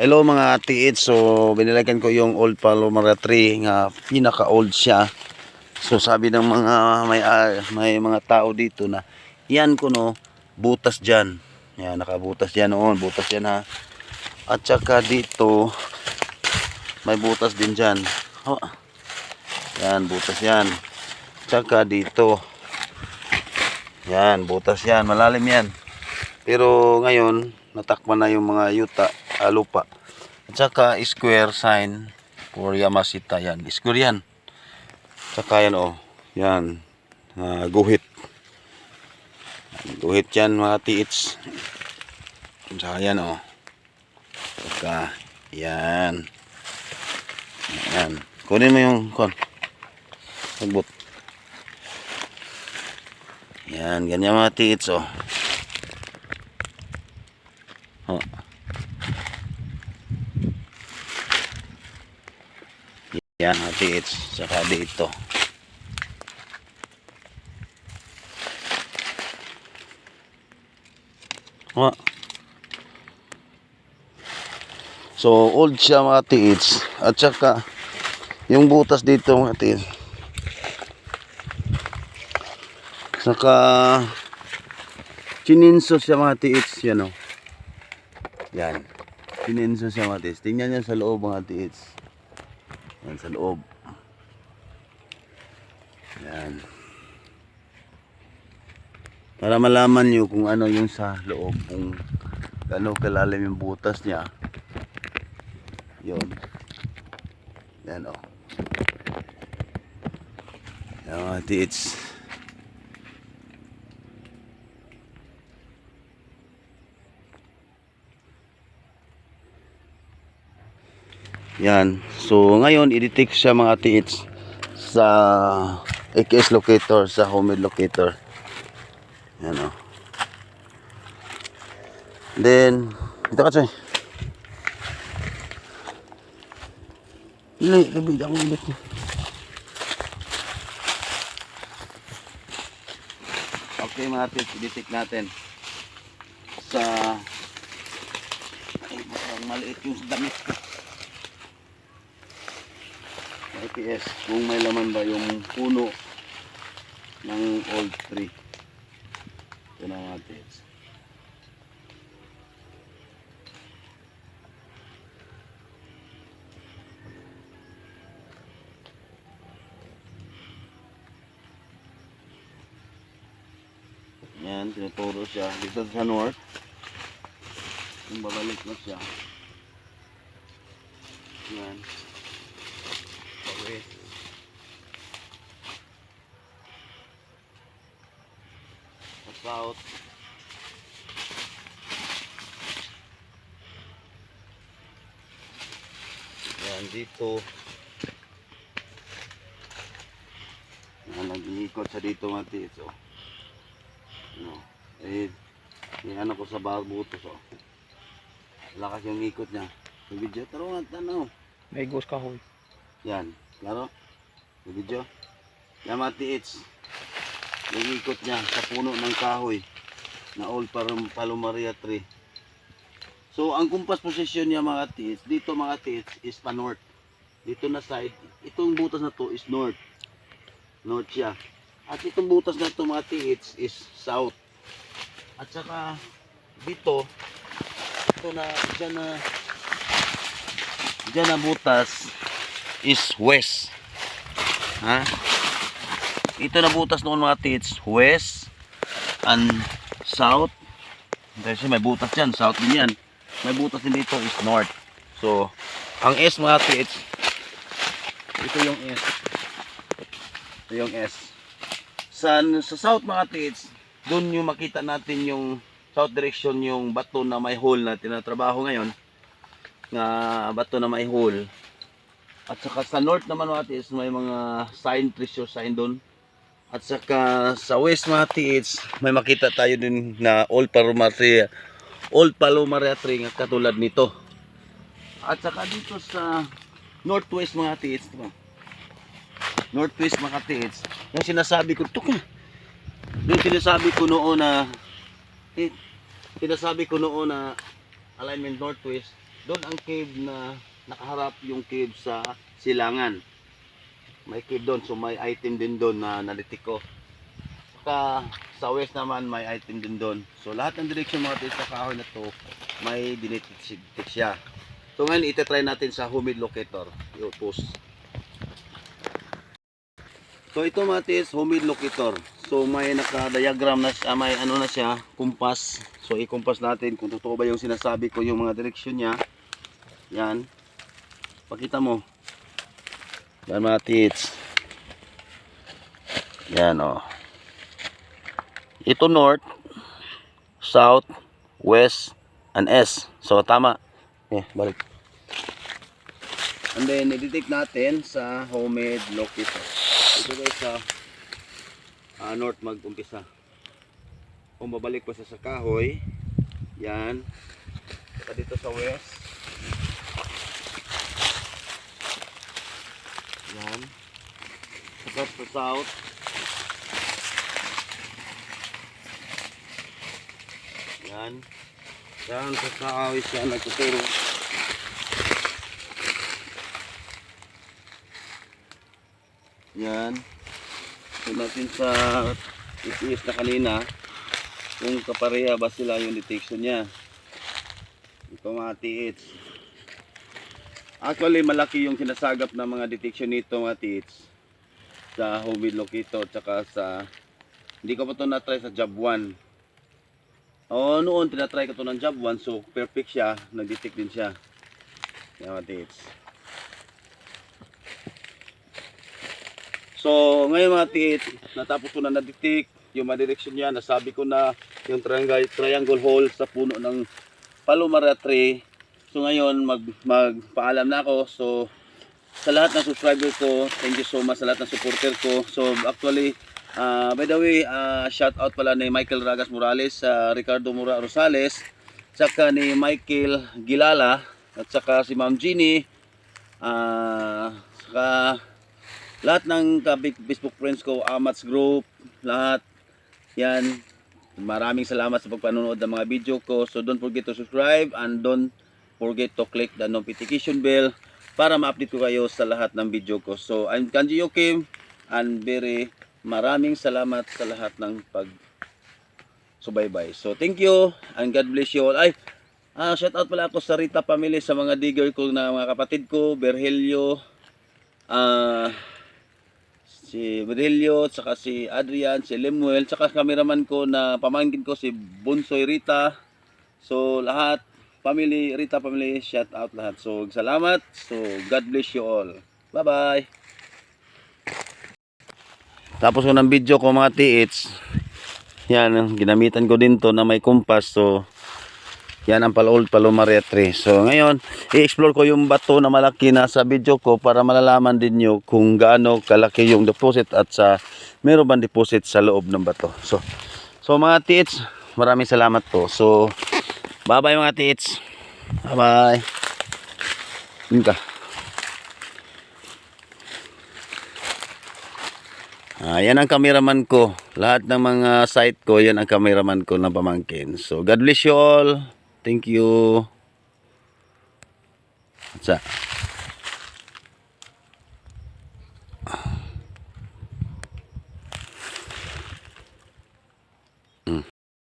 Hello mga tiit, so binilagyan ko yung old palomara tree nga pinaka old siya. So sabi ng mga may ah, may mga tao dito na yan ko no butas diyan. Yan nakabutas diyan noon, butas yan ha. At saka dito may butas din diyan. Oh. Yan butas yan. Tsaka dito. Yan butas yan, malalim yan. Pero ngayon natakpan na yung mga yuta, ah, lupa. At saka square sign for Yamashita yan. Square yan. Saka yan oh. Yan. Ah, guhit. Guhit yan mga tiits. Saka yan oh. Saka yan. Yan. Kunin mo yung kon. Sagbot. Yan. Ganyan mga tiits oh. Oh. Yan, hati it's saka dito. Wa. So, old siya mga tiits. At saka, yung butas dito mga tiits. Saka, chininso siya mga tiits. Yan o. Yan. Chininso siya mga tiits. Tingnan niyo sa loob mga tiits. Yan sa loob. Yan. Para malaman nyo kung ano yung sa loob. Kung gano'ng kalalim yung butas niya. Yun. Yan o. Yan mga tiits. Yan. So, ngayon, i-detect siya mga tiits sa AKS locator, sa homemade locator. Yan o. Then, ito ka, Choy. Hindi, labig ako ulit. Okay mga tiits, i-detect natin sa ay, maliit yung damit ko. IPS kung may laman ba yung puno ng old tree. Ito na mga tips. Yan, tinuturo siya dito sa north. Yung babalik na siya. Yan. Sa south. Yan dito. Yan, nag-iikot siya dito mga tits, oh. No. Eh, yan ano ko sa butos, oh. Lakas yung ikot niya. Yung video, tarungan, tanaw. May ghost kahoy. Yan, klaro? Yung video? Yan mga tiits. Yung ikot niya sa puno ng kahoy na old parum palumaria tree. So, ang compass position niya mga tiits, dito mga tiits is pa north. Dito na side, itong butas na to is north. North siya. At itong butas na to mga tiits is south. At saka dito, ito na, dyan na, dyan na butas, is west. Ha? Ito na butas noon mga tits, west and south. Kasi may butas yan, south din yan. May butas din dito is north. So, ang S mga tits, ito yung S. Ito yung S. Sa, sa south mga tits, doon yung makita natin yung south direction yung bato na may hole na tinatrabaho ngayon. Nga bato na may hole. At saka sa north naman mga tiits, may mga sign, treasure sign doon. At saka sa west mga tiits, may makita tayo din na old palumaria, old palumaria tree nga katulad nito. At saka dito sa northwest mga tiits, diba? northwest mga tiits, yung sinasabi ko, tuk yung sinasabi ko noon na, eh, sinasabi ko noon na alignment northwest, doon ang cave na nakaharap yung cave sa silangan. May cave doon, so may item din doon na nalitik ko. Saka sa west naman may item din doon. So lahat ng direksyon mga tis sa kahoy na to, may dinitik siya. So ngayon itetry natin sa humid locator. I-post. So ito mga tis, humid locator. So may naka-diagram na siya, may ano na siya, kumpas. So i-kumpas natin kung totoo ba yung sinasabi ko yung mga direksyon niya. Yan. Pakita mo. Yan mga tits. Yan o. Oh. Ito north, south, west, and S. So tama. Eh, balik. And then, i-detect natin sa homemade locator. Ito guys sa ah, north mag-umpisa. Kung babalik pa sa kahoy, yan. Saka dito sa west. Yan. Saka sa south. Yan. Yan sa kahoy siya nagtuturo. Yan. So natin sa itiis na kanina kung kapareha ba sila yung detection niya. Ito mga tiits. Actually malaki yung sinasagap ng mga detection nito mga tiits sa homemade locator tsaka sa hindi ko pa ito na-try sa job 1. Oo, noon tinatry ko ito ng job 1 so perfect siya, nag-detect din siya. Yan mga tiits. So, ngayon mga tit, natapos ko na na-detect yung mga direction niya. Nasabi ko na yung triangle, triangle hole sa puno ng palomara tree. So, ngayon, mag, magpaalam na ako. So, sa lahat ng subscriber ko, thank you so much sa lahat ng supporter ko. So, actually, ah, by the way, ah, shout out pala ni Michael Ragas Morales, sa Ricardo Mura Rosales, tsaka ni Michael Gilala, at saka si Ma'am Jeannie, ah, saka lahat ng Facebook friends ko, Amats Group, lahat, yan, maraming salamat sa pagpanonood ng mga video ko. So don't forget to subscribe and don't forget to click the notification bell para ma-update ko kayo sa lahat ng video ko. So I'm Kanji Yokim and very maraming salamat sa lahat ng pag subaybay. So thank you and God bless you all. Ay, ah, shout out pala ako sa Rita family sa mga digger ko na mga kapatid ko, Berhelio, ah, si Brillo, saka si Adrian, si Lemuel, saka cameraman ko na pamangkin ko si Bunsoy Rita. So lahat, family, Rita family, shout out lahat. So salamat. So God bless you all. Bye-bye. Tapos ko ng video ko mga tiits. Yan, ginamitan ko din to na may kumpas. So yan ang pala old Palomaria tree. So ngayon, i-explore ko yung bato na malaki na sa video ko para malalaman din nyo kung gaano kalaki yung deposit at sa meron bang deposit sa loob ng bato. So, so mga tits, maraming salamat po. So, bye bye mga tits. Bye bye. Yun ka. Ah, yan ang cameraman ko. Lahat ng mga site ko, yan ang cameraman ko na pamangkin. So, God bless you all. Thank you. What's that?